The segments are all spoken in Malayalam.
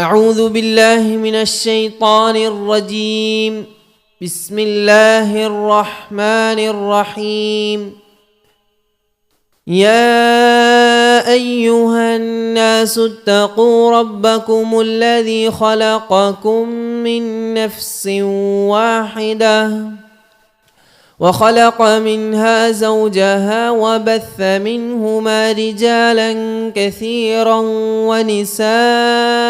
أعوذ بالله من الشيطان الرجيم. بسم الله الرحمن الرحيم. يا أيها الناس اتقوا ربكم الذي خلقكم من نفس واحدة وخلق منها زوجها وبث منهما رجالا كثيرا ونساء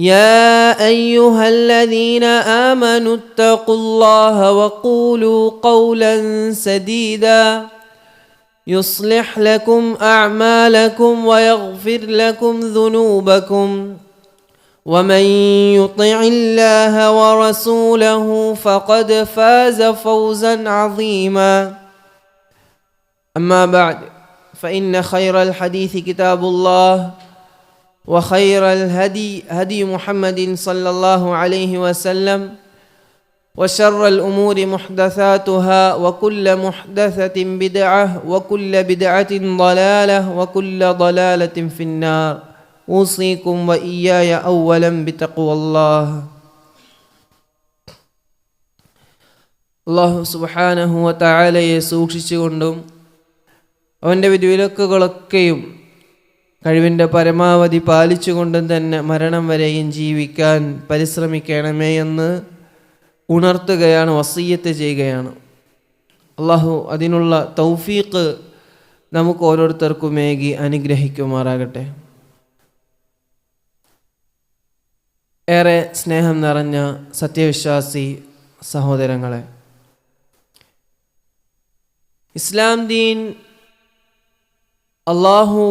يا أيها الذين آمنوا اتقوا الله وقولوا قولا سديدا يصلح لكم أعمالكم ويغفر لكم ذنوبكم ومن يطع الله ورسوله فقد فاز فوزا عظيما أما بعد فإن خير الحديث كتاب الله وخير الهدي هدي محمد صلى الله عليه وسلم وشر الامور محدثاتها وكل محدثه بدعه وكل بدعه ضلاله وكل ضلاله في النار اوصيكم واياي اولا بتقوى الله അള്ളാഹു സുബാനഹുവ താഴലയെ സൂക്ഷിച്ചുകൊണ്ടും അവൻ്റെ വിധിവിലക്കുകളൊക്കെയും കഴിവിന്റെ പരമാവധി പാലിച്ചുകൊണ്ടും തന്നെ മരണം വരെയും ജീവിക്കാൻ പരിശ്രമിക്കണമേ എന്ന് ഉണർത്തുകയാണ് വസീയത്ത് ചെയ്യുകയാണ്. അള്ളാഹു അതിനുള്ള തൗഫീഖ് നമുക്ക് ഓരോരുത്തർക്കും ഏകി അനുഗ്രഹിക്കുമാറാകട്ടെ. ഏറെ സ്നേഹം നിറഞ്ഞ സത്യവിശ്വാസി സഹോദരങ്ങളെ ഇസ്ലാം ദീൻ അള്ളാഹു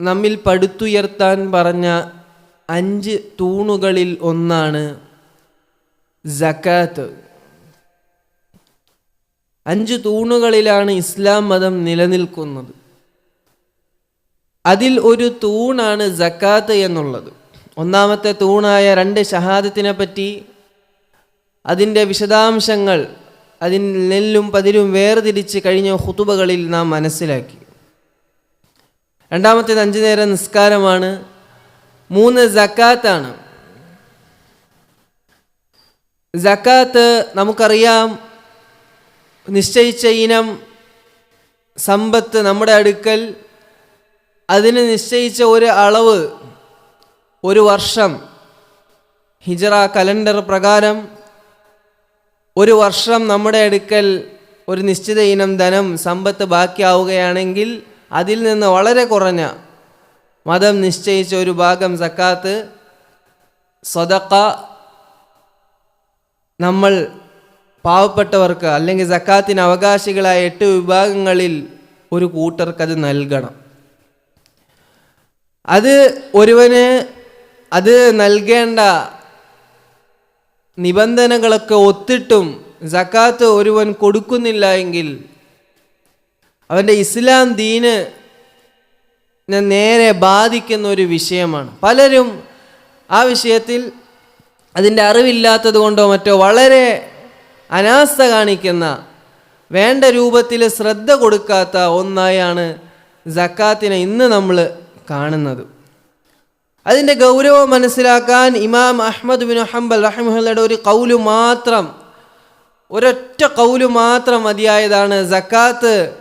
നമ്മിൽ പടുത്തുയർത്താൻ പറഞ്ഞ അഞ്ച് തൂണുകളിൽ ഒന്നാണ് ജക്കാത്ത് അഞ്ച് തൂണുകളിലാണ് ഇസ്ലാം മതം നിലനിൽക്കുന്നത്. അതിൽ ഒരു തൂണാണ് ജക്കാത്ത് എന്നുള്ളത്. ഒന്നാമത്തെ തൂണായ രണ്ട് ഷഹാദത്തിനെ പറ്റി അതിന്റെ വിശദാംശങ്ങൾ അതിൽ നെല്ലും പതിരും വേർതിരിച്ച് കഴിഞ്ഞ ഹുതുബകളിൽ നാം മനസ്സിലാക്കി. രണ്ടാമത്തേത് അഞ്ചു നേരം നിസ്കാരമാണ്. മൂന്ന് ജക്കാത്താണ് ജക്കാത്ത് നമുക്കറിയാം നിശ്ചയിച്ച ഇനം സമ്പത്ത് നമ്മുടെ അടുക്കൽ അതിന് നിശ്ചയിച്ച ഒരു അളവ് ഒരു വർഷം. ഹിജറ കലണ്ടർ പ്രകാരം ഒരു വർഷം നമ്മുടെ അടുക്കൽ ഒരു നിശ്ചിത ഇനം ധനം സമ്പത്ത് ബാക്കിയാവുകയാണെങ്കിൽ അതിൽ നിന്ന് വളരെ കുറഞ്ഞ മതം നിശ്ചയിച്ച ഒരു ഭാഗം സക്കാത്ത് സ്വതക്ക നമ്മൾ പാവപ്പെട്ടവർക്ക് അല്ലെങ്കിൽ സക്കാത്തിന് അവകാശികളായ എട്ട് വിഭാഗങ്ങളിൽ ഒരു കൂട്ടർക്കത് നൽകണം. അത് ഒരുവന് അത് നൽകേണ്ട നിബന്ധനകളൊക്കെ ഒത്തിട്ടും സക്കാത്ത് ഒരുവൻ കൊടുക്കുന്നില്ല എങ്കിൽ അവന്റെ ഇസ്ലാം ദീന് നേരെ ബാധിക്കുന്ന ഒരു വിഷയമാണ്. പലരും ആ വിഷയത്തിൽ അതിന്റെ അറിവില്ലാത്തത് കൊണ്ടോ മറ്റോ വളരെ അനാസ്ഥ കാണിക്കുന്ന വേണ്ട രൂപത്തിൽ ശ്രദ്ധ കൊടുക്കാത്ത ഒന്നായാണ് ജക്കാത്തിനെ ഇന്ന് നമ്മൾ കാണുന്നത്. അതിന്റെ ഗൗരവം മനസ്സിലാക്കാൻ ഇമാം അഹമ്മദ് ബിൻ ഹംബൽ റഹ്മുഹലയുടെ ഒരു കൗൽ മാത്രം ഒരൊറ്റ കൗൽ മാത്രം മതിയായതാണ് സക്കാത്ത്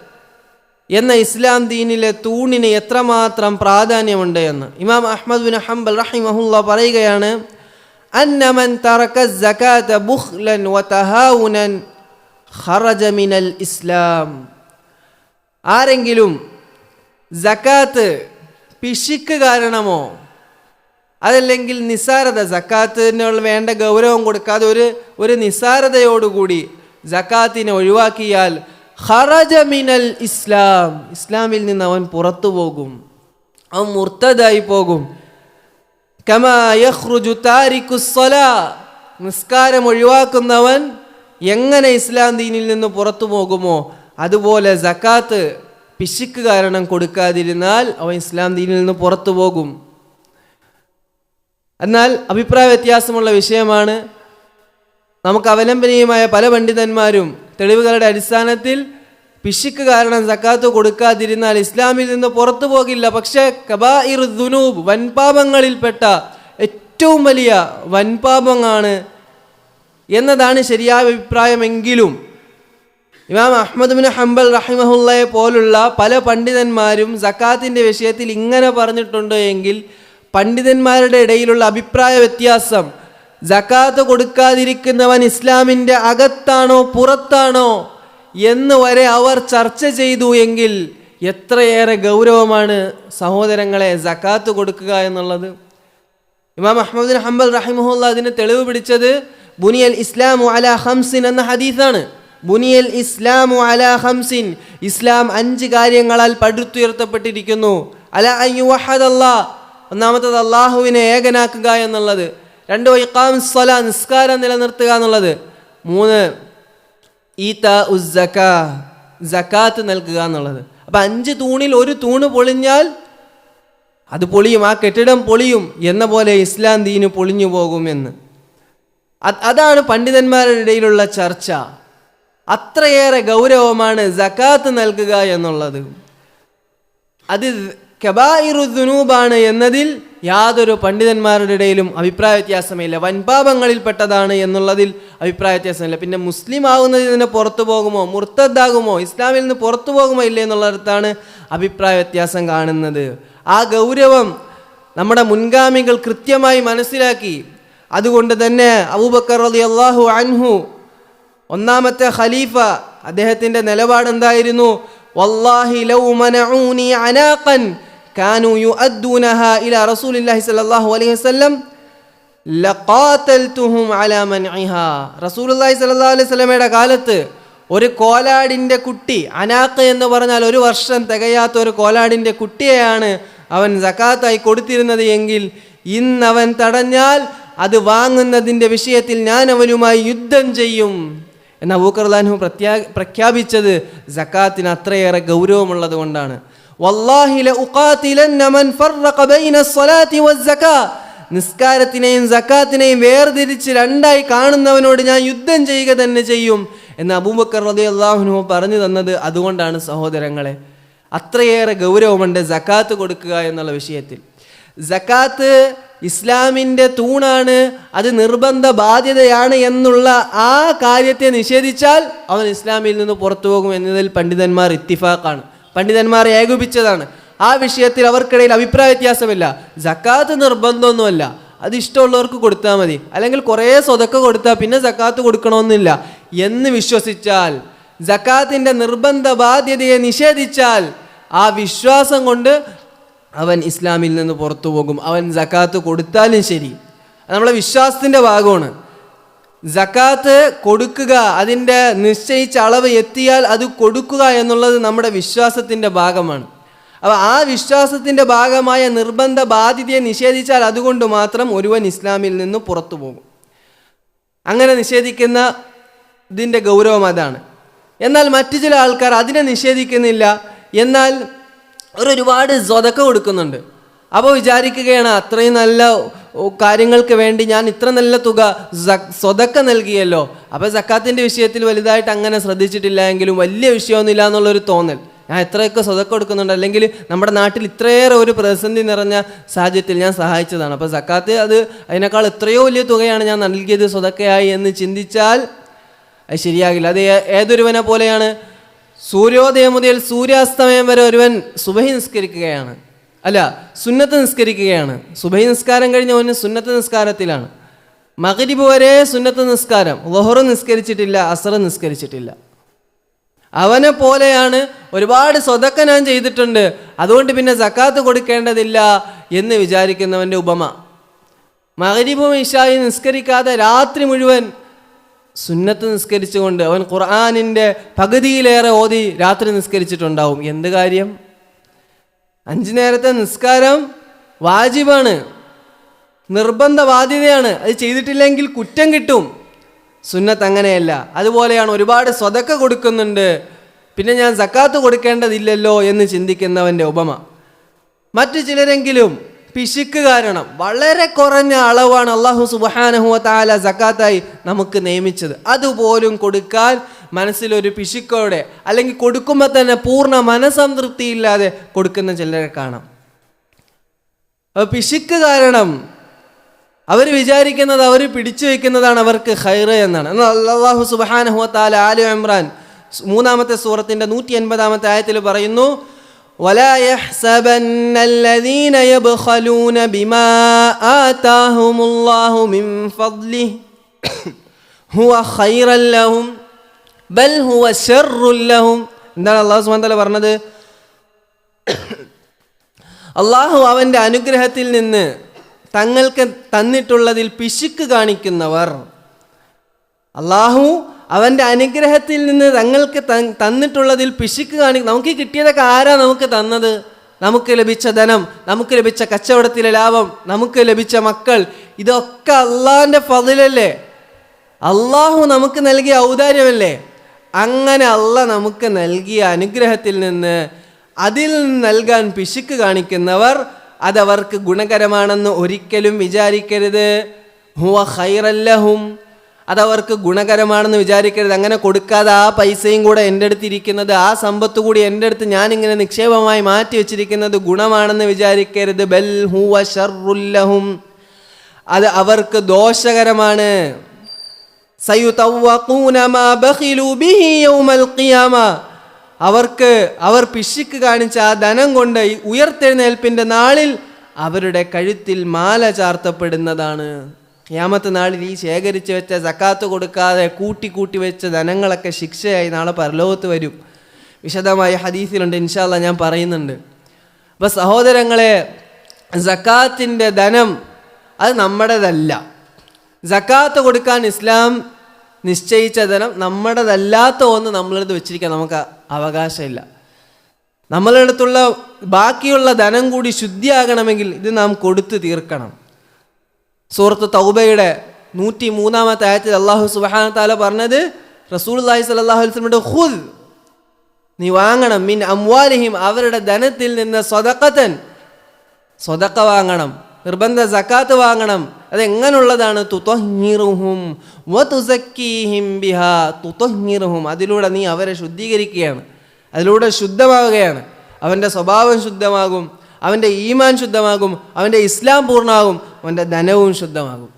എന്ന ഇസ്ലാം ദീനിലെ തൂണിന് എത്രമാത്രം പ്രാധാന്യമുണ്ട് എന്ന്. ഇമാം അഹ്മദ് ബിൻ ഹംബൽ റഹിമഹുല്ല പറയുകയാണ് അന്നമൻ തറക സകാത്ത ബുഖ്ലൻ വതഹാവുനൻ ഖറജ മിനൽ ഇസ്ലാം. ആരെങ്കിലും ജക്കാത്ത് പിശിക്ക് കാരണമോ അതല്ലെങ്കിൽ നിസാരത ജക്കാത്തിനുള്ള വേണ്ട ഗൗരവം കൊടുക്കാതെ ഒരു ഒരു നിസാരതയോടുകൂടി ജക്കാത്തിനെ ഒഴിവാക്കിയാൽ ഖറജ മിനൽ ഇസ്ലാം. ഇസ്ലാമിൽ നിന്ന് അവൻ പുറത്തു പോകും. അവൻ മുർത്തതായി പോകും. നിസ്കാരം ഒഴിവാക്കുന്നവൻ എങ്ങനെ ഇസ്ലാം ദീനിൽ നിന്ന് പുറത്തു പോകുമോ? അതുപോലെ സക്കാത്ത് പിശുക്ക് കാരണം കൊടുക്കാതിരുന്നാൽ അവൻ ഇസ്ലാം ദീനിൽ നിന്ന് പുറത്തു പോകും. എന്നാൽ അഭിപ്രായ വ്യത്യാസമുള്ള വിഷയമാണ്. നമുക്ക് അവലംബനീയമായ പല പണ്ഡിതന്മാരും തെളിവുകളുടെ അടിസ്ഥാനത്തിൽ പിശുക്ക് കാരണം സക്കാത്ത് കൊടുക്കാതിരുന്നാൽ ഇസ്ലാമിൽ നിന്ന് പുറത്തു പോകില്ല. പക്ഷേ കബാഇർ ദുനൂബ് വൻപാപങ്ങളിൽപ്പെട്ട ഏറ്റവും വലിയ വൻപാപമാണ് എന്നതാണ് ശരിയായ അഭിപ്രായമെങ്കിലും ഇമാം അഹമ്മദ് ബിൻ ഹംബൽ റഹിമഹുല്ലയെ പോലുള്ള പല പണ്ഡിതന്മാരും സക്കാത്തിന്റെ വിഷയത്തിൽ ഇങ്ങനെ പറഞ്ഞിട്ടുണ്ട് എങ്കിൽ പണ്ഡിതന്മാരുടെ ഇടയിലുള്ള അഭിപ്രായ വ്യത്യാസം ജക്കാത്ത് കൊടുക്കാതിരിക്കുന്നവൻ ഇസ്ലാമിന്റെ അകത്താണോ പുറത്താണോ എന്ന് വരെ അവർ ചർച്ച ചെയ്തു എങ്കിൽ എത്രയേറെ ഗൗരവമാണ് സഹോദരങ്ങളെ ജക്കാത്ത് കൊടുക്കുക എന്നുള്ളത്. ഇമാം അഹമ്മദ് ഹംബൽ റഹിമുല്ല അതിന് തെളിവ് പിടിച്ചത് ബുനിയൽ ഇസ്ലാം അല ഹംസിൻ എന്ന ഹദീസാണ്. ബുനിയൽ ഇസ്ലാം അല ഹംസിൻ ഇസ്ലാം അഞ്ച് കാര്യങ്ങളാൽ പടുത്തുയർത്തപ്പെട്ടിരിക്കുന്നു. അല അയ്യുവഹദല്ലാ ഒന്നാമത്തത് അള്ളാഹുവിനെ ഏകനാക്കുക എന്നുള്ളത്. രണ്ട് വൈക്കാം സ്വല നിസ്കാരം നിലനിർത്തുക എന്നുള്ളത്. മൂന്ന് ഈത്ത ഉസ്സക്ക ജക്കാത്ത് നൽകുക എന്നുള്ളത്. അപ്പം അഞ്ച് തൂണിൽ ഒരു തൂണ് പൊളിഞ്ഞാൽ അത് പൊളിയും. ആ കെട്ടിടം പൊളിയും എന്ന പോലെ ഇസ്ലാം ദീന് പൊളിഞ്ഞു പോകുമെന്ന് അതാണ് പണ്ഡിതന്മാരുടെ ഇടയിലുള്ള ചർച്ച. അത്രയേറെ ഗൗരവമാണ് ജക്കാത്ത് നൽകുക എന്നുള്ളത്. അത് കബായിറുദ്നൂബാണ് എന്നതിൽ യാതൊരു പണ്ഡിതന്മാരുടെ ഇടയിലും അഭിപ്രായ വ്യത്യാസമില്ല. വൻപാപങ്ങളിൽപ്പെട്ടതാണ് എന്നുള്ളതിൽ അഭിപ്രായ വ്യത്യാസമില്ല. പിന്നെ മുസ്ലിം ആകുന്നതിൽ നിന്ന് പുറത്തു പോകുമോ? മുർത്തദ്ദാകുമോ? ഇസ്ലാമിൽ നിന്ന് പുറത്തു പോകുമോ ഇല്ലേ എന്നുള്ളിടത്താണ് അഭിപ്രായ വ്യത്യാസം കാണുന്നത്. ആ ഗൗരവം നമ്മുടെ മുൻഗാമികൾ കൃത്യമായി മനസ്സിലാക്കി. അതുകൊണ്ട് തന്നെ അബൂബക്കർ അലി അള്ളാഹു അൻഹു ഒന്നാമത്തെ ഖലീഫ അദ്ദേഹത്തിന്റെ നിലപാടെന്തായിരുന്നു? വല്ലാഹി ലൗ മനഊനി അനാഖൻ കാനു യുഅദ്ദൂനഹ ഇലാ റസൂലില്ലാഹി സ്വല്ലല്ലാഹു അലൈഹി വസല്ലം ലഖാതൽതുഹും അലാ മൻഇഹാ റസൂലുള്ളാഹി സ്വല്ലല്ലാഹു അലൈഹി വസല്ലമയുടെ കാലത്ത് ഒരു കോലാടിന്റെ കുട്ടി അനാഖ എന്ന് പറഞ്ഞാൽ ഒരു വർഷം തികയാത്ത ഒരു കോലാടിന്റെ കുട്ടിയെയാണ് അവൻ സക്കാത്തായി കൊടുത്തിരുന്നത് എങ്കിൽ ഇന്ന് അവൻ തടഞ്ഞാൽ അത് വാങ്ങുന്നതിന്റെ വിഷയത്തിൽ ഞാൻ അവനുമായി യുദ്ധം ചെയ്യും. എന്ന് അബൂക്കർലാൻഹു പ്രത്യാ പ്രഖ്യാപിച്ചത് സക്കാത്തിന് അത്രയേറെ ഗൗരവമുള്ളത് കൊണ്ടാണ്. വല്ലാഹി ലഉഖാതിലന്ന മൻ ഫറഖ ബൈന സ്വലാത്തി വസ്സകാ നിസ്കാരത്തിനെയും സക്കാത്തിനെയും വേർതിരിച്ച് രണ്ടായി കാണുന്നവനോട് ഞാൻ യുദ്ധം ചെയ്യുക തന്നെ ചെയ്യും എന്ന് അബൂബക്കർ റതി അള്ളാഹുനു പറഞ്ഞു തന്നത് അതുകൊണ്ടാണ് സഹോദരങ്ങളെ. അത്രയേറെ ഗൗരവമുണ്ട് സക്കാത്ത് കൊടുക്കുക എന്നുള്ള വിഷയത്തിൽ. സക്കാത്ത് ഇസ്ലാമിന്റെ തൂണാണ് അത് നിർബന്ധ ബാധ്യതയാണ് എന്നുള്ള ആ കാര്യത്തെ നിഷേധിച്ചാൽ അവൻ ഇസ്ലാമിൽ നിന്ന് പുറത്തു പോകും എന്നതിൽ പണ്ഡിതന്മാർ ഇത്തിഫാക്കാണ് പണ്ഡിതന്മാർ ഏകോപിച്ചതാണ് ആ വിഷയത്തിൽ അവർക്കിടയിൽ അഭിപ്രായ വ്യത്യാസമില്ല. ജക്കാത്ത് നിർബന്ധമൊന്നുമല്ല. അത് ഇഷ്ടമുള്ളവർക്ക് കൊടുത്താൽ മതി. അല്ലെങ്കിൽ കുറേ സ്വതക്ക കൊടുത്താൽ പിന്നെ ജക്കാത്ത് കൊടുക്കണമെന്നില്ല. എന്ന് വിശ്വസിച്ചാൽ ജക്കാത്തിന്റെ നിർബന്ധ ബാധ്യതയെ നിഷേധിച്ചാൽ ആ വിശ്വാസം കൊണ്ട് അവൻ ഇസ്ലാമിൽ നിന്ന് പുറത്തു പോകും. അവൻ ജക്കാത്ത് കൊടുത്താലും ശരി. നമ്മളെ വിശ്വാസത്തിന്റെ ഭാഗമാണ്. ജക്കാത്ത് കൊടുക്കുക അതിന്റെ നിശ്ചയിച്ച അളവ് എത്തിയാൽ അത് കൊടുക്കുക എന്നുള്ളത് നമ്മുടെ വിശ്വാസത്തിന്റെ ഭാഗമാണ്. അപ്പോൾ ആ വിശ്വാസത്തിന്റെ ഭാഗമായ നിർബന്ധ ബാധ്യതയെ നിഷേധിച്ചാൽ അതുകൊണ്ട് മാത്രം ഒരുവൻ ഇസ്ലാമിൽ നിന്ന് പുറത്തു പോകും. അങ്ങനെ നിഷേധിക്കുന്ന ഇതിന്റെ ഗൗരവം അതാണ്. എന്നാൽ മറ്റു ചില ആൾക്കാർ അതിനെ നിഷേധിക്കുന്നില്ല. എന്നാൽ ഒരു ഒരുപാട് സ്വതക്ക കൊടുക്കുന്നുണ്ട്. അപ്പോൾ വിചാരിക്കുകയാണ് അത്രയും നല്ല കാര്യങ്ങൾക്ക് വേണ്ടി ഞാൻ ഇത്ര നല്ല തുക സ്വതക്ക നൽകിയല്ലോ. അപ്പോൾ സക്കാത്തിന്റെ വിഷയത്തിൽ വലുതായിട്ട് അങ്ങനെ ശ്രദ്ധിച്ചിട്ടില്ല എങ്കിലും വലിയ വിഷയമൊന്നുമില്ല എന്നുള്ളൊരു തോന്നൽ. ഞാൻ എത്രയൊക്കെ സ്വതക്ക കൊടുക്കുന്നുണ്ട്. അല്ലെങ്കിൽ നമ്മുടെ നാട്ടിൽ ഇത്രയേറെ ഒരു പ്രതിസന്ധി നിറഞ്ഞ സാഹചര്യത്തിൽ ഞാൻ സഹായിച്ചതാണ്. അപ്പോൾ സക്കാത്ത് അത് അതിനേക്കാൾ എത്രയോ വലിയ തുകയാണ് ഞാൻ നൽകിയത് സ്വതക്കയായി എന്ന് ചിന്തിച്ചാൽ അത് ശരിയാകില്ല. അത് ഏതൊരുവനെ പോലെയാണ്? സൂര്യോദയം മുതൽ സൂര്യാസ്തമയം വരെ ഒരുവൻ സുബഹി നിസ്കരിക്കുകയാണ്. അല്ല സുന്നത്ത് നിസ്കരിക്കുകയാണ്. സുബൈ നിസ്കാരം കഴിഞ്ഞ അവന് സുന്നത്ത് നിസ്കാരത്തിലാണ്. മകരിബ് വരെ സുന്നത്ത് നിസ്കാരം. ലൊഹറ് നിസ്കരിച്ചിട്ടില്ല അസർ നിസ്കരിച്ചിട്ടില്ല. അവനെ പോലെയാണ് ഒരുപാട് സ്വതക്ക ഞാൻ ചെയ്തിട്ടുണ്ട്. അതുകൊണ്ട് പിന്നെ സക്കാത്ത് കൊടുക്കേണ്ടതില്ല എന്ന് വിചാരിക്കുന്നവന്റെ ഉപമ. മകരിബും ഇഷായും നിസ്കരിക്കാതെ രാത്രി മുഴുവൻ സുന്നത്ത് നിസ്കരിച്ചുകൊണ്ട് അവൻ ഖുർആാനിന്റെ പകുതിയിലേറെ ഓതി രാത്രി നിസ്കരിച്ചിട്ടുണ്ടാവും. എന്ത് കാര്യം? അഞ്ചു നേരത്തെ നിസ്കാരം വാജിബാണ്. നിർബന്ധ ബാധ്യതയാണ് അത് ചെയ്തിട്ടില്ലെങ്കിൽ കുറ്റം കിട്ടും. സുന്നത്ത് അങ്ങനെയല്ല. അതുപോലെയാണ് ഒരുപാട് സ്വതക്ക കൊടുക്കുന്നുണ്ട്. പിന്നെ ഞാൻ സക്കാത്ത് കൊടുക്കേണ്ടതില്ലല്ലോ എന്ന് ചിന്തിക്കുന്നവന്റെ ഉപമ. മറ്റു ചിലരെങ്കിലും പിശുക്ക് കാരണം വളരെ കുറഞ്ഞ അളവാണ് അള്ളാഹു സുബാനഹുവ താല സക്കാത്തായി നമുക്ക് നിയമിച്ചത്. അതുപോലും കൊടുക്കാൻ മനസ്സിലൊരു പിശുക്കോടെ അല്ലെങ്കിൽ കൊടുക്കുമ്പോൾ തന്നെ പൂർണ്ണ മനസംതൃപ്തിയില്ലാതെ കൊടുക്കുന്ന ചിലരെ കാണാം അപ്പോൾ പിശുക്ക് കാരണം അവർ വിചാരിക്കുന്നത് അവർ പിടിച്ചു വെക്കുന്നതാണ് അവർക്ക് ഖൈറ് എന്നാണ് എന്നാൽ അള്ളാഹു സുബാനഹുവ താല ആലു ഇമ്രാൻ മൂന്നാമത്തെ സൂറത്തിൻ്റെ നൂറ്റി എൺപതാമത്തെ ആയത്തിൽ പറയുന്നു ولا يحسبن الذين يبخلون بما آتاهم الله من فضله هو خيرا لهم ബൽ ഹുവ ഷെറുല്ലഹും എന്താണ് അള്ളാഹു സുബാൻ പറഞ്ഞത്? അള്ളാഹു അവന്റെ അനുഗ്രഹത്തിൽ നിന്ന് തങ്ങൾക്ക് തന്നിട്ടുള്ളതിൽ പിശുക്ക് കാണിക്കുന്നവർ. അള്ളാഹു അവന്റെ അനുഗ്രഹത്തിൽ നിന്ന് തങ്ങൾക്ക് തന്നിട്ടുള്ളതിൽ പിശുക്ക് കാണി നമുക്ക് കിട്ടിയതൊക്കെ ആരാ നമുക്ക് തന്നത്? നമുക്ക് ലഭിച്ച ധനം നമുക്ക് ലഭിച്ച കച്ചവടത്തിലെ ലാഭം നമുക്ക് ലഭിച്ച മക്കൾ ഇതൊക്കെ അള്ളാഹിന്റെ ഫതിലല്ലേ? അള്ളാഹു നമുക്ക് നൽകിയ ഔദാര്യമല്ലേ? അങ്ങനെ അള്ള നമുക്ക് നൽകിയ അനുഗ്രഹത്തിൽ നിന്ന് അതിൽ നൽകാൻ പിശുക്ക് കാണിക്കുന്നവർ അതവർക്ക് ഗുണകരമാണെന്ന് ഒരിക്കലും വിചാരിക്കരുത്. ഹുവ ഹൈറല്ലഹും അതവർക്ക് ഗുണകരമാണെന്ന് വിചാരിക്കരുത്. അങ്ങനെ കൊടുക്കാതെ ആ പൈസയും കൂടെ എന്റെ അടുത്ത് ഇരിക്കുന്നത് ആ സമ്പത്ത് കൂടി എന്റെ അടുത്ത് ഞാനിങ്ങനെ നിക്ഷേപമായി മാറ്റി വെച്ചിരിക്കുന്നത് ഗുണമാണെന്ന് വിചാരിക്കരുത്. ബൽ ഹുവ ഷർറുല്ലഹും അത് അവർക്ക് ദോഷകരമാണ്. അവർക്ക് അവർ പിശിക്ക് കാണിച്ച ആ ധനം കൊണ്ട് ഉയർത്തെഴുന്നേൽപ്പിന്റെ നാളിൽ അവരുടെ കഴുത്തിൽ മാല ചാർത്തപ്പെടുന്നതാണ്. ഖിയാമത്ത് നാളിൽ ഈ ശേഖരിച്ച് വെച്ച സക്കാത്ത് കൊടുക്കാതെ കൂട്ടി കൂട്ടി വെച്ച ധനങ്ങളൊക്കെ ശിക്ഷയായി നാളെ പരലോകത്ത് വരും. വിശദമായ ഹദീസിലുണ്ട് ഇൻഷാല്ല ഞാൻ പറയുന്നുണ്ട്. അപ്പോൾ സഹോദരങ്ങളെ സക്കാത്തിന്റെ ധനം അത് നമ്മുടേതല്ല. സക്കാത്ത് കൊടുക്കാൻ ഇസ്ലാം നിശ്ചയിച്ച ധനം നമ്മുടേതല്ലാത്ത ഒന്ന് നമ്മളെടുത്ത് വെച്ചിരിക്കാൻ നമുക്ക് അവകാശമില്ല. നമ്മളുടെ അടുത്തുള്ള ബാക്കിയുള്ള ധനം കൂടി ശുദ്ധിയാകണമെങ്കിൽ ഇത് നാം കൊടുത്തു തീർക്കണം. സൂറത്ത് തൗബയുടെ നൂറ്റി മൂന്നാമത്തെ ആയത്തിൽ അള്ളാഹു സുബാന താല പറഞ്ഞത് റസൂൽ അള്ളാഹി സലാഹു വസ്ലമിയുടെ ഹുദ് നീ വാങ്ങണം. മിൻ അംവാലിഹിം അവരുടെ ധനത്തിൽ നിന്ന് സ്വതക്കത്തൻ സ്വതക്ക വാങ്ങണം. നിർബന്ധ സക്കാത്ത് വാങ്ങണം. അതെങ്ങനെയുള്ളതാണ് തുതൊഹിറുഹും അതിലൂടെ നീ അവരെ ശുദ്ധീകരിക്കുകയാണ്. അതിലൂടെ ശുദ്ധമാവുകയാണ്. അവന്റെ സ്വഭാവം ശുദ്ധമാകും. അവന്റെ ഈമാൻ ശുദ്ധമാകും. അവന്റെ ഇസ്ലാം പൂർണമാകും. അവന്റെ ധനവും ശുദ്ധമാകും.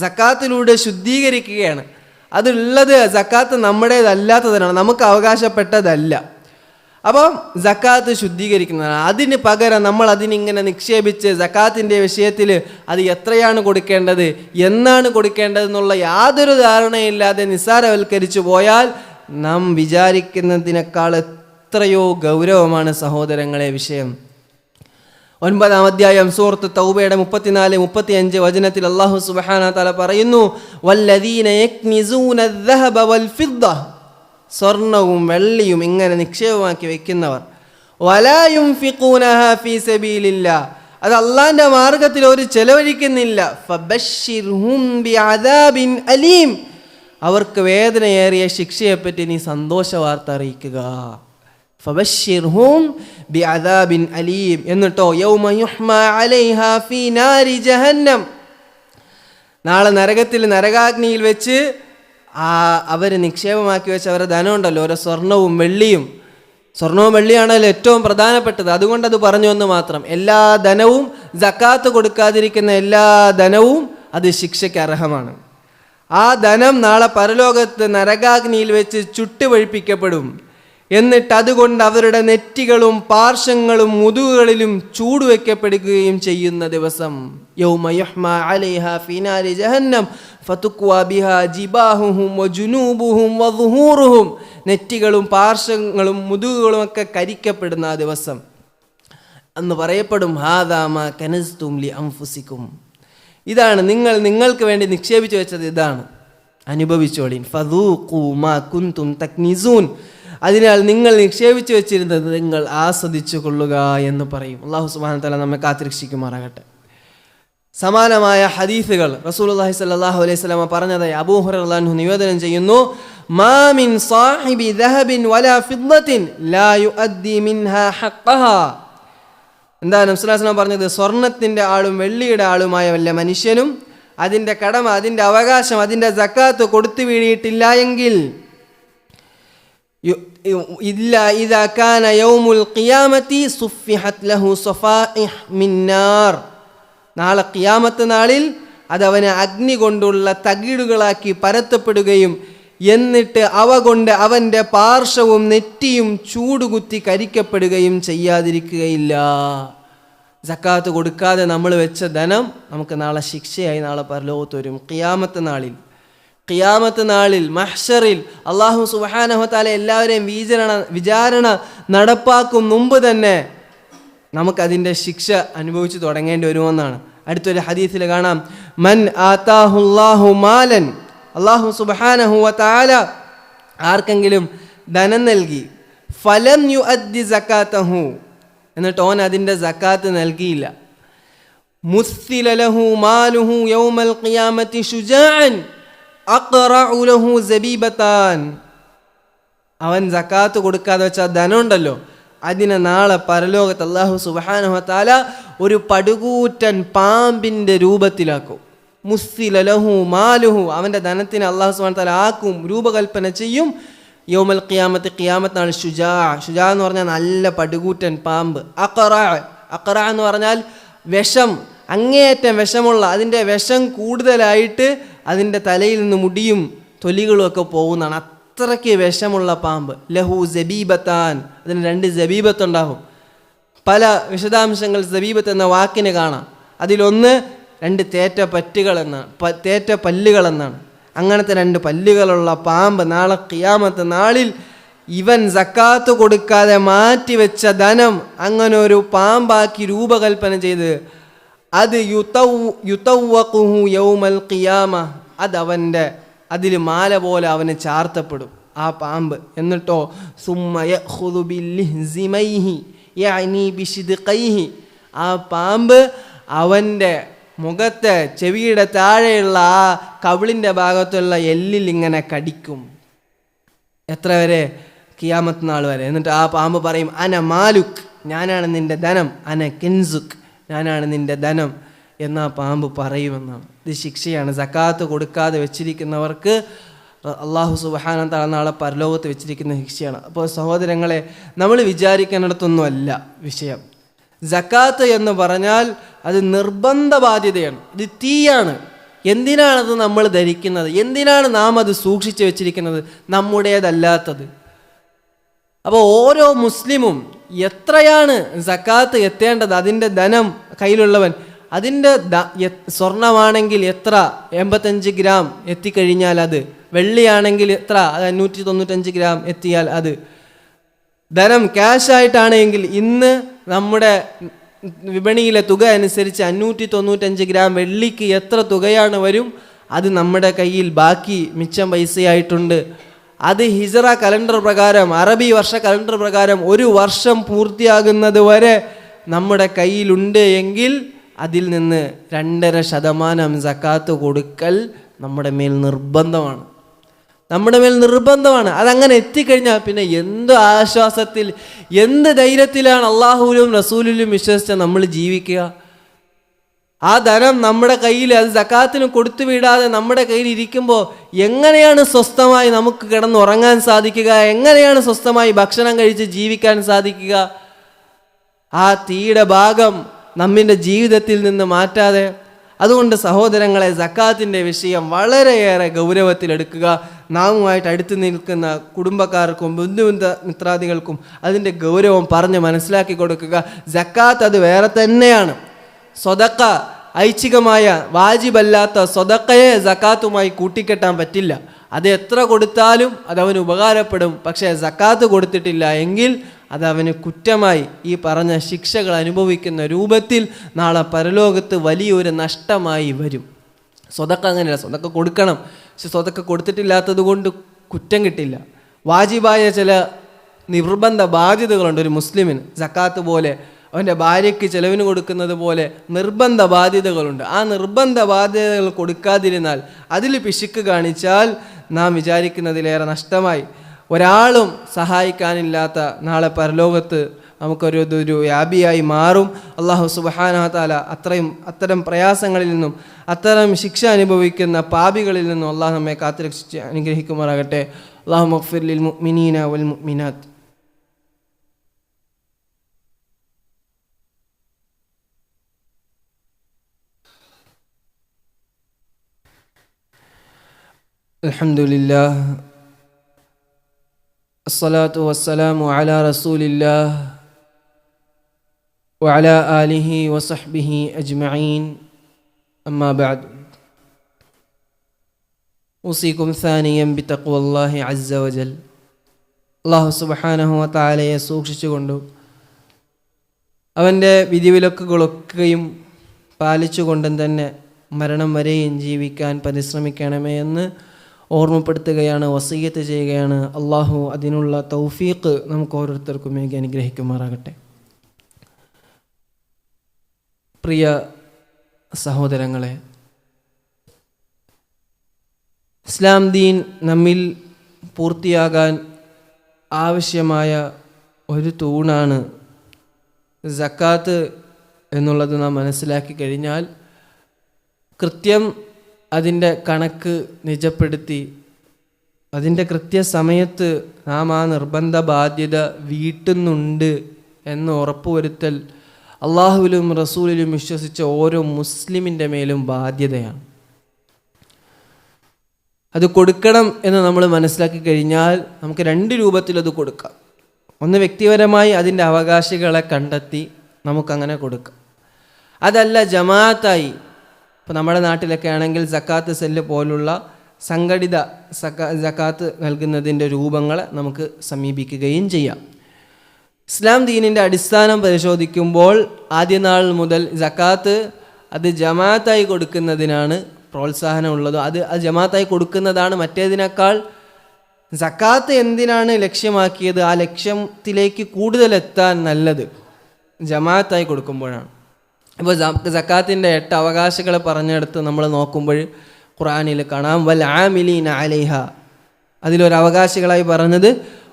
സക്കാത്തിലൂടെ ശുദ്ധീകരിക്കുകയാണ്. അതുള്ളത് സക്കാത്ത് നമ്മുടേതല്ലാത്തതിനാണ്. നമുക്ക് അവകാശപ്പെട്ടതല്ല. അപ്പം ജക്കാത്ത് ശുദ്ധീകരിക്കുന്നതാണ്. അതിന് പകരം നമ്മൾ അതിനിങ്ങനെ നിക്ഷേപിച്ച് ജക്കാത്തിന്റെ വിഷയത്തിൽ അത് എത്രയാണ് കൊടുക്കേണ്ടത് എന്നാണ് കൊടുക്കേണ്ടതെന്നുള്ള യാതൊരു ധാരണയില്ലാതെ നിസ്സാരവൽക്കരിച്ചു പോയാൽ നാം വിചാരിക്കുന്നതിനേക്കാൾ എത്രയോ ഗൗരവമാണ് സഹോദരങ്ങളെ വിഷയം. ഒൻപതാം അധ്യായം സൂറത്ത് തൗബയുടെ മുപ്പത്തിനാല് മുപ്പത്തി അഞ്ച് വചനത്തിൽ അള്ളാഹു സുബാന തല പറയുന്നു വല്ലദീന വൽ ഫിദ്ദ സ്വർണവും വെള്ളിയും ഇങ്ങനെ നിക്ഷേപമാക്കി വെക്കുന്നവർ വലായും യുൻഫിഖൂനഹാ ഫീ സബീലില്ലാ. അത് അള്ളാന്റെ മാർഗത്തിൽ ഒരു ചെലവഴിക്കുന്നില്ല. അലീം. അവർക്ക് വേദനയേറിയ ശിക്ഷയെപ്പറ്റി നീ സന്തോഷ വാർത്ത അറിയിക്കുക. അലീം എന്നിട്ടോ യൗമ ഫീ നാരി ജഹന്നം. നാളെ നരകത്തിൽ നരകാഗ്നിയിൽ വെച്ച് ആ അവർ നിക്ഷേപമാക്കി വെച്ച അവരുടെ ധനമുണ്ടല്ലോ. ഓരോ സ്വർണവും വെള്ളിയും. സ്വർണവും വെള്ളിയാണല്ലോ ഏറ്റവും പ്രധാനപ്പെട്ടത്. അതുകൊണ്ട് അത് പറഞ്ഞു എന്ന് മാത്രം. എല്ലാ ധനവും ജക്കാത്ത് കൊടുക്കാതിരിക്കുന്ന എല്ലാ ധനവും അത് ശിക്ഷയ്ക്ക് അർഹമാണ്. ആ ധനം നാളെ പരലോകത്ത് നരകാഗ്നിയിൽ വെച്ച് ചുട്ടുപഴിപ്പിക്കപ്പെടും. എന്നിട്ട് അതുകൊണ്ട് അവരുടെ നെറ്റികളും പാർശ്വങ്ങളും മുതുകുകളിലും ചൂടുവെക്കപ്പെടുകയും ചെയ്യുന്ന ദിവസം. നെറ്റികളും പാർശ്വങ്ങളും മുതുകുകളും ഒക്കെ കരിക്കപ്പെടുന്ന ആ ദിവസം. അന്ന് പറയപ്പെടും ഹാദാമ കനസ്തും ലി അംഫുസിക്കും ഇതാണ് നിങ്ങൾ നിങ്ങൾക്ക് വേണ്ടി നിക്ഷേപിച്ചു വെച്ചത് ഇതാണ്. അനുഭവിച്ചോളീൻ. ഫദൂഖൂ മാ കുന്തും തക്നിസൂൻ. അതിനാൽ നിങ്ങൾ നിക്ഷേപിച്ചു വെച്ചിരുന്നത് നിങ്ങൾ ആസ്വദിച്ചു കൊള്ളുക എന്ന് പറയും. അള്ളാഹു സുബാന തആല നമ്മെ കാത്തിരക്ഷിക്കുമാറാകട്ടെ. സമാനമായ ഹദീസുകൾ റസൂലുള്ളാഹി സ്വല്ലല്ലാഹു അലൈഹി സ്വലാമ പറഞ്ഞതായി അള്ളാഹു നിവേദനം ചെയ്യുന്നു മാമിൻ സാഹിബി ദഹബിൻ വലാ ഫിദ്ദത്തിൻ ലാ യുഅദ്ദി മിൻഹാ പറഞ്ഞത്? സ്വർണത്തിന്റെ ആളും വെള്ളിയുടെ ആളുമായ വല്ല മനുഷ്യനും അതിന്റെ കടമ അതിന്റെ അവകാശം അതിന്റെ ജക്കാത്ത് കൊടുത്തു വീഴിയിട്ടില്ല എങ്കിൽ ഇല്ല കാന യൗമുൽ ഖിയാമത്തി സുഫിഹത് ലഹു സഫാഇഹ് മിന്നാർ. നാളെ ഖിയാമത്ത് നാളിൽ അതവന് അഗ്നി കൊണ്ടുള്ള തകിടുകളാക്കി പരത്തപ്പെടുകയും എന്നിട്ട് അവ കൊണ്ട് അവന്റെ പാർശ്വവും നെറ്റിയും ചൂടുകുത്തി കരിക്കപ്പെടുകയും ചെയ്യാതിരിക്കുകയില്ല. ജക്കാത്ത് കൊടുക്കാതെ നമ്മൾ വെച്ച ധനം നമുക്ക് നാളെ ശിക്ഷയായി നാളെ പരലോകത്ത് വരും. ഖിയാമത്ത് നാളിൽ. ഖിയാമത്ത് നാളിൽ മഹ്ഷറിൽ അള്ളാഹു സുബാനഹത്താലെ എല്ലാവരെയും വിചാരണ വിചാരണ നടപ്പാക്കും മുമ്പ് തന്നെ നമുക്കതിന്റെ ശിക്ഷ അനുഭവിച്ചു തുടങ്ങേണ്ടി വരുമെന്നാണ്. അടുത്തൊരു ഹദീസിൽ കാണാം. മൻ ആതാഹുല്ലാഹു മാലൻ അള്ളാഹു സുബാനഹു താല ആർക്കെങ്കിലും ധനം നൽകി ഫലം യു അദ്ദി സക്കാത്തഹു എന്നിട്ട് ഓൻ അതിന്റെ സക്കാത്ത് നൽകിയില്ല. മുസ്തിലഹു മാലുഹു യൗമൽ ഖിയാമത്തി ശുജാഅൻ അവൻ സക്കാത്ത് കൊടുക്കാതെ വെച്ച ആ ധനം ഉണ്ടല്ലോ അതിനെ നാളെ പരലോകത്ത് അള്ളാഹു സുബാനുഹത്താല ഒരു പടുകൂറ്റൻ പാമ്പിന്റെ രൂപത്തിലാക്കും. മുസ്സില ലഹു മാലുഹു. അവന്റെ ധനത്തിന് അള്ളാഹു സുബാൻ താല ആക്കും രൂപകൽപ്പന ചെയ്യും. യോമൽ ഖിയാമത്ത് ഖിയാമത്ത് ആണ് ഷുജാ ഷുജാ എന്ന് പറഞ്ഞാൽ നല്ല പടുകൂറ്റൻ പാമ്പ്. അക്കറ അക്കറ എന്ന് പറഞ്ഞാൽ വിഷം. അങ്ങേയറ്റം വിഷമുള്ള അതിന്റെ വിഷം കൂടുതലായിട്ട് അതിന്റെ തലയിൽ നിന്ന് മുടിയും തൊലികളും ഒക്കെ പോകുന്നതാണ്. അത്രയ്ക്ക് വിഷമുള്ള പാമ്പ്. ലഹു ജബീബത്താൻ. അതിന് രണ്ട് ജബീബത്തുണ്ടാകും പല വിശദാംശങ്ങൾ ജബീബത്ത് എന്ന വാക്കിന് കാണാം. അതിലൊന്ന് രണ്ട് തേറ്റ പറ്റുകൾ എന്നാണ് തേറ്റ പല്ലുകൾ എന്നാണ് അങ്ങനത്തെ രണ്ട് പല്ലുകളുള്ള പാമ്പ് നാളെ കിയാമത്ത് നാളിൽ ഇവൻ സക്കാത്ത് കൊടുക്കാതെ മാറ്റിവെച്ച ധനം അങ്ങനെ ഒരു പാമ്പാക്കി രൂപകൽപ്പന ചെയ്ത് അത് യുതൗ യുതൗവഖുഹു യൗമൽ ഖിയാമ. അത് അവന്റെ അതിൽ മാല പോലെ അവന് ചാർത്തപ്പെടും ആ പാമ്പ്. എന്നിട്ടോ സുമ്മ യഖുദു ബില്ലിഹ്സിമൈഹി യഅനി ബിശിദ്ഖൈഹി. ആ പാമ്പ് അവന്റെ മുഖത്തെ ചെവിയുടെ താഴെയുള്ള ആ കവിളിന്റെ ഭാഗത്തുള്ള എല്ലിൽ ഇങ്ങനെ കടിക്കും. എത്ര വരെ? കിയാമത്ത് നാൾ വരെ. എന്നിട്ട് ആ പാമ്പ് പറയും അന മാലുക് ഞാനാണ് നിന്റെ ധനം. അന കെൻസുക്. ഞാനാണ് നിന്റെ ധനം എന്നാ പാമ്പ് പറയുമെന്നാണ്. ഇത് ശിക്ഷയാണ്. സക്കാത്ത് കൊടുക്കാതെ വെച്ചിരിക്കുന്നവർക്ക് അള്ളാഹു സുബഹാന താള നാളെ പരലോകത്ത് വെച്ചിരിക്കുന്ന ശിക്ഷയാണ്. അപ്പോൾ സഹോദരങ്ങളെ നമ്മൾ വിചാരിക്കുന്നിടത്തൊന്നുമല്ല വിഷയം. ജക്കാത്ത് എന്ന് പറഞ്ഞാൽ അത് നിർബന്ധ ബാധ്യതയാണ് ഇത് തീയാണ്. എന്തിനാണത് നമ്മൾ ധരിക്കുന്നത്? എന്തിനാണ് നാം അത് സൂക്ഷിച്ചു വെച്ചിരിക്കുന്നത്? നമ്മുടേതല്ലാത്തത്. അപ്പോൾ ഓരോ മുസ്ലിമും എത്രയാണ് സക്കാത്ത് എത്തേണ്ടത്? അതിന്റെ ധനം കയ്യിലുള്ളവൻ. അതിന്റെ സ്വർണമാണെങ്കിൽ എത്ര? എൺപത്തഞ്ച് ഗ്രാം എത്തിക്കഴിഞ്ഞാൽ അത്. വെള്ളിയാണെങ്കിൽ എത്ര? നൂറ്റി തൊണ്ണൂറ്റഞ്ച് ഗ്രാം എത്തിയാൽ അത്. ധനം ക്യാഷ് ആയിട്ടാണെങ്കിൽ ഇന്ന് നമ്മുടെ വിപണിയിലെ തുക അനുസരിച്ച് അഞ്ഞൂറ്റി തൊണ്ണൂറ്റഞ്ച് ഗ്രാം വെള്ളിക്ക് എത്ര തുകയാണ് വരും? അത് നമ്മുടെ കയ്യിൽ ബാക്കി മിച്ചം പൈസയായിട്ടുണ്ട്. അത് ഹിജറ കലണ്ടർ പ്രകാരം അറബി വർഷ കലണ്ടർ പ്രകാരം ഒരു വർഷം പൂർത്തിയാകുന്നത് വരെ നമ്മുടെ കയ്യിലുണ്ട് എങ്കിൽ അതിൽ നിന്ന് രണ്ടര ശതമാനം സക്കാത്ത് കൊടുക്കൽ നമ്മുടെ മേൽ നിർബന്ധമാണ്. നമ്മുടെ മേൽ നിർബന്ധമാണ്. അതങ്ങനെ എത്തിക്കഴിഞ്ഞാൽ പിന്നെ എന്ത് ആശ്വാസത്തിൽ എന്ത് ധൈര്യത്തിലാണ് അള്ളാഹുവിലും റസൂലിലും വിശ്വസിച്ച നമ്മൾ ജീവിക്കുക? ആ ധനം നമ്മുടെ കയ്യിൽ അത് സക്കാത്തിന് കൊടുത്തു വിടാതെ നമ്മുടെ കയ്യിൽ ഇരിക്കുമ്പോൾ എങ്ങനെയാണ് സ്വസ്ഥമായി നമുക്ക് കിടന്നുറങ്ങാൻ സാധിക്കുക? എങ്ങനെയാണ് സ്വസ്ഥമായി ഭക്ഷണം കഴിച്ച് ജീവിക്കാൻ സാധിക്കുക? ആ തീയുടെ ഭാഗം നമ്മിന്റെ ജീവിതത്തിൽ നിന്ന് മാറ്റാതെ അതുകൊണ്ട് സഹോദരങ്ങളെ സക്കാത്തിന്റെ വിഷയം വളരെയേറെ ഗൗരവത്തിലെടുക്കുക. നാമുമായിട്ട് അടുത്ത് നിൽക്കുന്ന കുടുംബക്കാർക്കും ബന്ധുബന്ധ മിത്രാദികൾക്കും അതിന്റെ ഗൗരവം പറഞ്ഞ് മനസ്സിലാക്കി കൊടുക്കുക. ജക്കാത്ത് അത് വേറെ തന്നെയാണ്. സ്വതക്ക ഐച്ഛികമായ വാജിബല്ലാത്ത സ്വതക്കയെ സക്കാത്തുമായി കൂട്ടിക്കെട്ടാൻ പറ്റില്ല. അത് എത്ര കൊടുത്താലും അത് അവന് ഉപകാരപ്പെടും. പക്ഷേ സക്കാത്ത് കൊടുത്തിട്ടില്ല എങ്കിൽ അത് അവന് കുറ്റമായി ഈ പറഞ്ഞ ശിക്ഷകൾ അനുഭവിക്കുന്ന രൂപത്തിൽ നാളെ പരലോകത്ത് വലിയൊരു നഷ്ടമായി വരും. സ്വതക്ക അങ്ങനെയല്ല സ്വതക്ക കൊടുക്കണം. പക്ഷെ സ്വതക്ക കൊടുത്തിട്ടില്ലാത്തത് കൊണ്ട് കുറ്റം കിട്ടില്ല. വാജിബായ ചില നിർബന്ധ ബാധ്യതകളുണ്ട് ഒരു മുസ്ലിമിന്. സക്കാത്ത് പോലെ അവന്റെ ഭാര്യയ്ക്ക് ചെലവിന് കൊടുക്കുന്നത് പോലെ നിർബന്ധ ബാധ്യതകളുണ്ട്. ആ നിർബന്ധ ബാധ്യതകൾ കൊടുക്കാതിരുന്നാൽ അതിൽ പിശുക്ക് കാണിച്ചാൽ നാം വിചാരിക്കുന്നതിലേറെ നഷ്ടമായി. ഒരാളും സഹായിക്കാനില്ലാത്ത നാളെ പരലോകത്ത് നമുക്കൊരു ഒരു വ്യാപിയായി മാറും. അള്ളാഹു താല അത്രയും അത്തരം പ്രയാസങ്ങളിൽ നിന്നും അത്തരം ശിക്ഷ അനുഭവിക്കുന്ന പാപികളിൽ നിന്നും അള്ളാഹു നമ്മെ കാത്തുരക്ഷിച്ച് അനുഗ്രഹിക്കുമാറാകട്ടെ. അള്ളാഹു മഖ്ഫിർലിൽ മുഅ്മിനീന വൽ മുഅ്മിനാത്ത്. الحمد لله الصلاة والسلام على رسول الله وعلى آله وصحبه أجمعين أما بعد أوصيكم ثانيا بتقوى الله عز وجل അള്ളാഹു സുബഹാനഹു താലയെ സൂക്ഷിച്ചുകൊണ്ടും അവൻ്റെ വിധിവിലക്കുകളൊക്കെയും പാലിച്ചുകൊണ്ടും തന്നെ മരണം വരെയും ജീവിക്കാൻ പരിശ്രമിക്കണമേ എന്ന് ഓർമ്മപ്പെടുത്തുകയാണ് വസീയത്ത് ചെയ്യുകയാണ്. അള്ളാഹു അതിനുള്ള തൗഫീഖ് നമുക്ക് ഓരോരുത്തർക്കും വേണ്ടി അനുഗ്രഹിക്കുമാറാകട്ടെ. പ്രിയ സഹോദരങ്ങളെ ഇസ്ലാം ദീൻ നമ്മിൽ പൂർത്തിയാകാൻ ആവശ്യമായ ഒരു തൂണാണ് ജക്കാത്ത് എന്നുള്ളത് നാം മനസ്സിലാക്കി കഴിഞ്ഞാൽ കൃത്യം അതിന്റെ കണക്ക് നിജപ്പെടുത്തി അതിന്റെ കൃത്യസമയത്ത് നാം ആ നിർബന്ധ ബാധ്യത വീട്ടുന്നുണ്ട് എന്ന് ഉറപ്പുവരുത്തൽ അള്ളാഹുവിലും റസൂലിലും വിശ്വസിച്ച ഓരോ മുസ്ലിമിന്റെ മേലും ബാധ്യതയാണ്. അത് കൊടുക്കണം എന്ന് നമ്മൾ മനസ്സിലാക്കി കഴിഞ്ഞാൽ നമുക്ക് രണ്ട് രൂപത്തിൽ അത് കൊടുക്കാം. ഒന്ന് വ്യക്തിപരമായി അതിന്റെ അവകാശികളെ കണ്ടെത്തി നമുക്കങ്ങനെ കൊടുക്കാം. അതല്ല ജമാഅത്തായി ഇപ്പോൾ നമ്മുടെ നാട്ടിലൊക്കെ ആണെങ്കിൽ സക്കാത്ത് സെല്ല് പോലുള്ള സംഘടിത സക്കാ സക്കാത്ത് നൽകുന്നതിന്റെ രൂപങ്ങളെ നമുക്ക് സമീപിക്കുകയും ചെയ്യാം. ഇസ്ലാം ദീനിന്റെ അടിസ്ഥാനം പരിശോധിക്കുമ്പോൾ ആദ്യ നാൾ മുതൽ സക്കാത്ത് അത് ജമാഅത്തായി കൊടുക്കുന്നതിനാണ് പ്രോത്സാഹനമുള്ളത് അത് അത് ജമാഅത്തായി കൊടുക്കുന്നതാണ് മറ്റേതിനേക്കാൾ സക്കാത്ത് എന്തിനാണ് ലക്ഷ്യമാക്കിയത്? ആ ലക്ഷ്യത്തിലേക്ക് കൂടുതലെത്താൻ നല്ലത് ജമാഅത്തായി കൊടുക്കുമ്പോഴാണ്. ഇപ്പോൾ ജക്കാത്തിന്റെ എട്ട് അവകാശങ്ങളെ പറഞ്ഞെടുത്ത് നമ്മൾ നോക്കുമ്പോൾ ഖുറാനിൽ കാണാം വൽ ആമിലീൻ അലേഹ. അതിലൊരു അവകാശികളായി പറഞ്ഞത്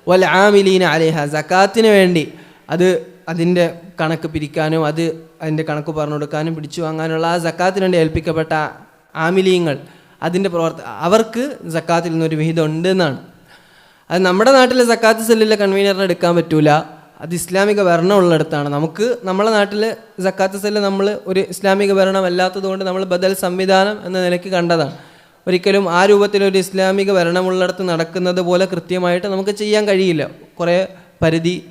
വൽ ആമിലീൻ അലേഹ. ജക്കാത്തിന് വേണ്ടി അത് അതിന്റെ കണക്ക് പിരിക്കാനും അത് അതിന്റെ കണക്ക് പറഞ്ഞു കൊടുക്കാനും പിടിച്ചു വാങ്ങാനുള്ള ആ ജക്കാത്തിന് വേണ്ടി ഏൽപ്പിക്കപ്പെട്ട ആമിലീങ്ങൾ അതിന്റെ പ്രവർത്ത അവർക്ക് ജക്കാത്തിൽ നിന്നൊരു വിഹിതം ഉണ്ട് എന്നാണ് അത് നമ്മുടെ നാട്ടിലെ ജക്കാത്ത് സെല്ലിലെ കൺവീനറിന് എടുക്കാൻ പറ്റൂല. അത് ഇസ്ലാമിക ഭരണമുള്ളിടത്താണ്. നമുക്ക് നമ്മളെ നാട്ടിൽ സക്കാത്ത് സെല്ല് നമ്മൾ ഒരു ഇസ്ലാമിക ഭരണം അല്ലാത്തത് കൊണ്ട് നമ്മൾ ബദൽ സംവിധാനം എന്ന നിലയ്ക്ക് കണ്ടതാണ്. ഒരിക്കലും ആ രൂപത്തിൽ ഒരു ഇസ്ലാമിക ഭരണമുള്ളിടത്ത് നടക്കുന്നത് പോലെ കൃത്യമായിട്ട് നമുക്ക് ചെയ്യാൻ കഴിയില്ല. കുറേ പരിധി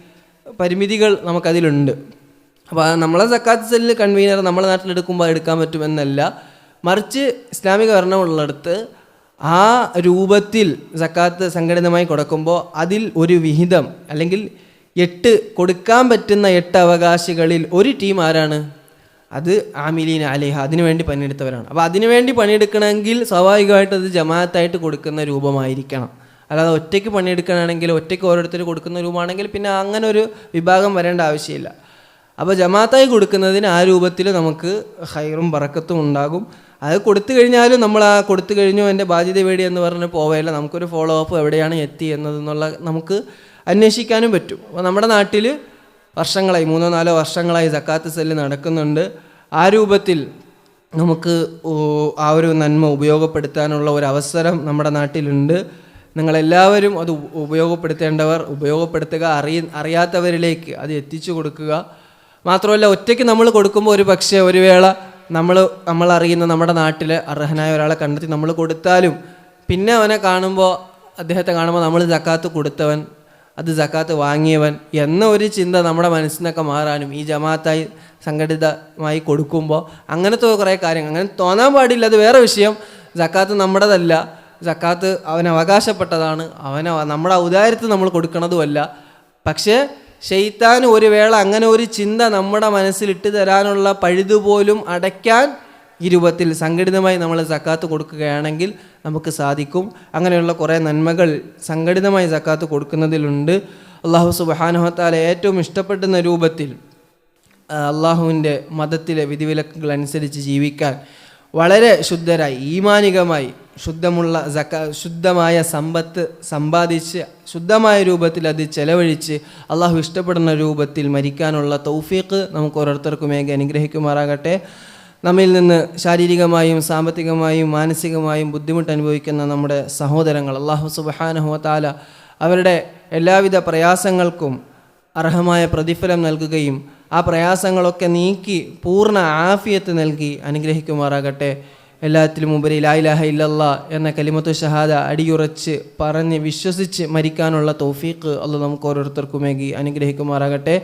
പരിമിതികൾ നമുക്കതിലുണ്ട്. അപ്പോൾ നമ്മളെ സക്കാത്ത് സെല്ല് കൺവീനർ നമ്മളെ നാട്ടിലെടുക്കുമ്പോൾ എടുക്കാൻ പറ്റുമെന്നല്ല മറിച്ച് ഇസ്ലാമിക ഭരണമുള്ളിടത്ത് ആ രൂപത്തിൽ സക്കാത്ത് സംഘടിതമായി കൊടുക്കുമ്പോൾ അതിൽ ഒരു വിഹിതം അല്ലെങ്കിൽ എട്ട് കൊടുക്കാൻ പറ്റുന്ന എട്ട് അവകാശികളിൽ ഒരു ടീം ആരാണ്? അത് ആമിലീൻ അലിഹ. അതിനുവേണ്ടി പണിയെടുത്തവരാണ്. അപ്പോൾ അതിനുവേണ്ടി പണിയെടുക്കണമെങ്കിൽ സ്വാഭാവികമായിട്ട് അത് ജമാഅത്തായിട്ട് കൊടുക്കുന്ന രൂപമായിരിക്കണം. അല്ലാതെ ഒറ്റയ്ക്ക് പണിയെടുക്കണമെങ്കിൽ ഒറ്റയ്ക്ക് ഓരോരുത്തർ കൊടുക്കുന്ന രൂപമാണെങ്കിൽ പിന്നെ അങ്ങനെ ഒരു വിഭാഗം വരേണ്ട ആവശ്യമില്ല. അപ്പോൾ ജമാഅത്തായി കൊടുക്കുന്നതിന് ആ രൂപത്തിൽ നമുക്ക് ഹൈറും പറക്കത്തും ഉണ്ടാകും. അത് കൊടുത്തു കഴിഞ്ഞാലും നമ്മൾ ആ കൊടുത്തു കഴിഞ്ഞു എന്റെ ബാധ്യത വേടി എന്ന് പറഞ്ഞ് പോവേല. നമുക്കൊരു ഫോളോ അപ്പ് എവിടെയാണ് എത്തി എന്നതെന്നുള്ള നമുക്ക് അന്വേഷിക്കാനും പറ്റും. അപ്പോൾ നമ്മുടെ നാട്ടിൽ വർഷങ്ങളായി മൂന്നോ നാലോ വർഷങ്ങളായി സക്കാത്ത് സെല്ല് നടക്കുന്നുണ്ട്. ആ രൂപത്തിൽ നമുക്ക് ആ ഒരു നന്മ ഉപയോഗപ്പെടുത്താനുള്ള ഒരു അവസരം നമ്മുടെ നാട്ടിലുണ്ട്. നിങ്ങളെല്ലാവരും അത് ഉപയോഗപ്പെടുത്തേണ്ടവർ ഉപയോഗപ്പെടുത്തുക അറിയ അറിയാത്തവരിലേക്ക് അത് എത്തിച്ചു കൊടുക്കുക. മാത്രമല്ല ഒറ്റയ്ക്ക് നമ്മൾ കൊടുക്കുമ്പോൾ ഒരു പക്ഷേ ഒരു വേള നമ്മൾ നമ്മൾ അറിയുന്ന നമ്മുടെ നാട്ടിലെ അർഹനായ ഒരാളെ കണ്ടെത്തി നമ്മൾ കൊടുത്താലും പിന്നെ അവനെ കാണുമ്പോൾ അദ്ദേഹത്തെ കാണുമ്പോൾ നമ്മൾ ജക്കാത്ത് കൊടുത്തവൻ അത് സക്കാത്ത് വാങ്ങിയവൻ എന്ന ഒരു ചിന്ത നമ്മുടെ മനസ്സിൽ നിന്നൊക്കെ മാറാനും ഈ ജമാഅത്തായി സംഘടിതമായി കൊടുക്കുമ്പോൾ അങ്ങനത്തെ കുറേ കാര്യങ്ങൾ അങ്ങനെ തോന്നാൻ പാടില്ല അത് വേറെ വിഷയം. സക്കാത്ത് നമ്മുടേതല്ല. സക്കാത്ത് അവൻ അവകാശപ്പെട്ടതാണ്. അവനെ നമ്മുടെ ഔദാര്യത്തിൽ നമ്മൾ കൊടുക്കണതുമല്ല. പക്ഷേ ഷെയ്ത്താൻ ഒരു വേള അങ്ങനെ ഒരു ചിന്ത നമ്മുടെ മനസ്സിലിട്ട് തരാനുള്ള പഴുതുപോലും അടയ്ക്കാൻ ഈ രൂപത്തിൽ സംഘടിതമായി നമ്മൾ സക്കാത്ത് കൊടുക്കുകയാണെങ്കിൽ നമുക്ക് സാധിക്കും. അങ്ങനെയുള്ള കുറേ നന്മകൾ സംഘടിതമായി സക്കാത്ത് കൊടുക്കുന്നതിലുണ്ട്. അള്ളാഹു സുബാനുഹത്താല ഏറ്റവും ഇഷ്ടപ്പെടുന്ന രൂപത്തിൽ അള്ളാഹുവിന്റെ മതത്തിലെ വിധിവിലക്കുകൾ അനുസരിച്ച് ജീവിക്കാൻ വളരെ ശുദ്ധരായി ഈമാനികമായി ശുദ്ധമുള്ള സക്ക ശുദ്ധമായ സമ്പത്ത് സമ്പാദിച്ച് ശുദ്ധമായ രൂപത്തിൽ അത് ചെലവഴിച്ച് അള്ളാഹു ഇഷ്ടപ്പെടുന്ന രൂപത്തിൽ മരിക്കാനുള്ള തൗഫീഖ് നമുക്ക് ഓരോരുത്തർക്കുമേകെ അനുഗ്രഹിക്കുമാറാകട്ടെ. നമ്മിൽ നിന്ന് ശാരീരികമായും സാമ്പത്തികമായും മാനസികമായും ബുദ്ധിമുട്ട് അനുഭവിക്കുന്ന നമ്മുടെ സഹോദരങ്ങൾ അള്ളാഹു സുബഹാനഹുവ താല അവരുടെ എല്ലാവിധ പ്രയാസങ്ങൾക്കും അർഹമായ പ്രതിഫലം നൽകുകയും ആ പ്രയാസങ്ങളൊക്കെ നീക്കി പൂർണ ആഫിയത്ത് നൽകി അനുഗ്രഹിക്കുമാറാകട്ടെ. എല്ലാത്തിലും ഉപരി ലായിലാഹ ഇല്ലല്ല എന്ന കലിമത്തു ഷഹാദ അടിയുറച്ച് പറഞ്ഞ് വിശ്വസിച്ച് മരിക്കാനുള്ള തൗഫീഖ് അല്ല നമുക്ക് ഓരോരുത്തർക്കുമേകി അനുഗ്രഹിക്കുമാറാകട്ടെ.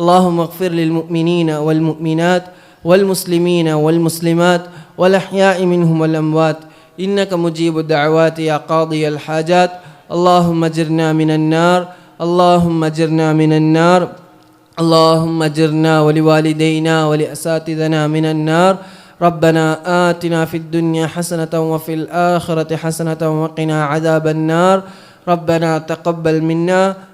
അള്ളാഹു മഖ്ഫിർ ലിൽ മുഅ്മിനീന വൽ മുഅ്മിനാത്ത് والمسلمين والمسلمات والأحياء منهم والأموات. إنك مجيب الدعوات يا قاضي الحاجات. اللهم اجرنا من النار. اللهم اجرنا من النار. اللهم اجرنا ولوالدينا ولأساتذنا من النار. ربنا آتنا في الدنيا حسنة وفي الآخرة حسنة وقنا عذاب النار. ربنا تقبل منا.